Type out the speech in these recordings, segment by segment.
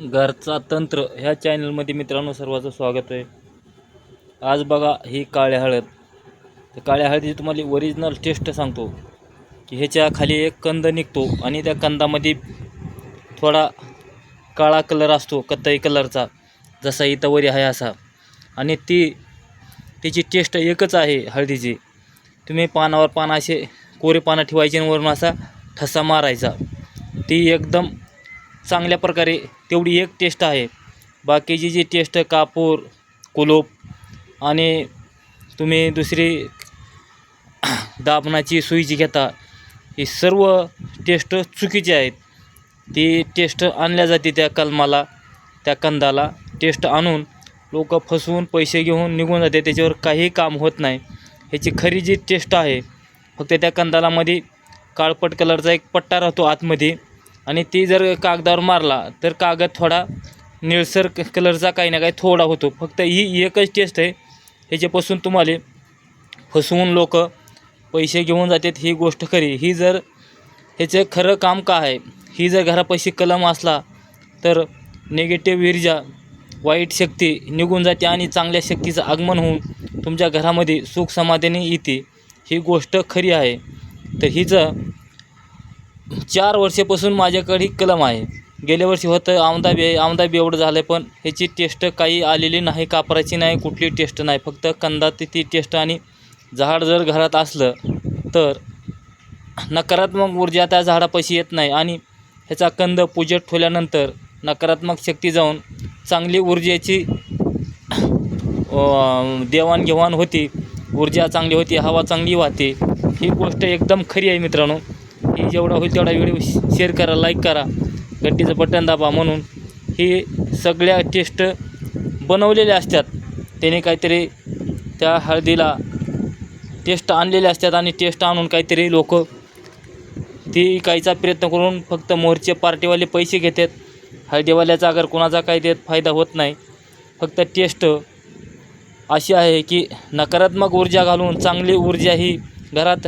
घरचा तंत्र ह्या चॅनलमध्ये मित्रांनो सर्वांचं स्वागत आहे. आज बघा ही काळ्या हळद. तर काळ्या हळदीची तुम्हाला ओरिजिनल टेस्ट सांगतो. की ह्याच्या खाली एक कंद निघतो आणि त्या कंदामध्ये थोडा काळा कलर असतो कत्तई कलरचा जसा इथं वरी आहे असा. आणि ती तिची टेस्ट एकच आहे हळदीची. तुम्ही पानावर पान असे कोरे पानं ठेवायचे आणि वरून असा ठसा मारायचा. ती एकदम चांगल्या प्रकारे तेवढी एक टेस्ट आहे. बाकीची जी टेस्ट कापूर कुलूप आणि तुम्ही दुसरी दाबणाची सुईची घेता ही सर्व टेस्ट चुकीची आहेत. ती टेस्ट आणल्या जाते त्या कलमाला त्या कंदाला. टेस्ट आणून लोक फसवून पैसे घेऊन निघून जाते त्याच्यावर काही काम होत नाही. ह्याची खरी जी टेस्ट आहे फक्त त्या कंदालामध्ये काळपट कलरचा एक पट्टा राहतो आतमध्ये. आणि ती जर कागदावर मारला तर कागद थोडा निळसर क कलरचा काही ना काही थोडा होतो. फक्त ही एकच टेस्ट आहे. ह्याच्यापासून तुम्हाला फसवून लोक पैसे घेऊन जातात ही गोष्ट खरी. ही जर ह्याचं खरं काम का आहे? ही जर घरापाशी कलम असला तर निगेटिव्ह ऊर्जा वाईट शक्ती निघून जाते आणि चांगल्या शक्तीचं आगमन होऊन तुमच्या घरामध्ये सुख समाधानी येते. ही गोष्ट खरी आहे. तर हिचं चार वर्षापासून माझ्याकडे ही कलम आहे. गेल्या वर्षी होतं आमदा बे आमदा बी एवढं झालं आहे पण ह्याची टेस्ट काही आलेली नाही कापराची नाही कुठली टेस्ट नाही. फक्त कंदात ती टेस्ट आणि झाड जर घरात असलं तर नकारात्मक ऊर्जा त्या झाडापाशी येत नाही आणि ह्याचा कंद पूजेत ठेवल्यानंतर नकारात्मक शक्ती जाऊन चांगली ऊर्जेची देवाणघेवाण होती ऊर्जा चांगली होती हवा चांगली वाहते. ही गोष्ट एकदम खरी आहे मित्रांनो. हे जेवढा होईल तेवढा व्हिडिओ शेअर करा लाईक करा. घंटीचं बटन दाबा म्हणून. ही सगळ्या टेस्ट बनवलेल्या असतात. त्याने काहीतरी त्या हळदीला टेस्ट आणलेल्या असतात आणि टेस्ट आणून काहीतरी लोक ती काहीचा प्रयत्न करून फक्त मोर्चे पार्टीवाले पैसे घेतात. हळदीवाल्याचा अगर कोणाचा काही देत फायदा होत नाही. फक्त टेस्ट अशी आहे की नकारात्मक ऊर्जा घालून चांगली ऊर्जा ही घरात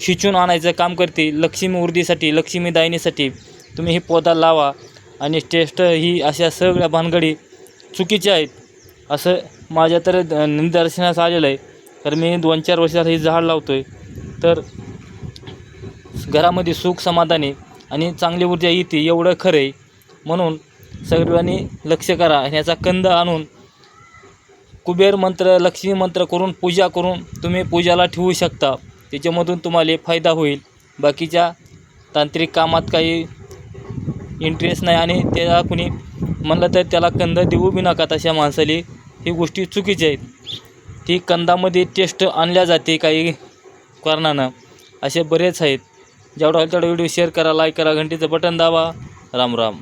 खिचून आणायचं काम करते. लक्ष्मी ऊर्जेसाठी लक्ष्मी दायनीसाठी तुम्ही ही पोदा लावा आणि टेस्ट ही अशा सगळ्या भानगडी चुकीच्या आहेत. असं माझ्या तर द- निदर्शनास आलेलं आहे. तर मी दोन चार वर्षात हे झाड लावतो आहे तर घरामध्ये सुख समाधानी आणि चांगली ऊर्जा येते एवढं खरं आहे. म्हणून सगळ्यांनी लक्ष करा ह्याचा कंद आणून कुबेर मंत्र लक्ष्मी मंत्र करून पूजा करून तुम्ही पूजाला ठेवू शकता. त्याच्यामधून तुम्हाला फायदा होईल. बाकीच्या तांत्रिक कामात काही इंटरेस्ट नाही आणि त्याला कुणी म्हणलं तर त्याला कंद देऊ बी नका तशा माणसाली. ही गोष्टी चुकीच्या आहेत. ती कंदामध्ये टेस्ट आणल्या जाते काही कारणानं. असे बरेच आहेत. जेवढा होईल तेवढा व्हिडिओ शेअर करा लाईक करा घंटीचं बटन दाबा. राम राम.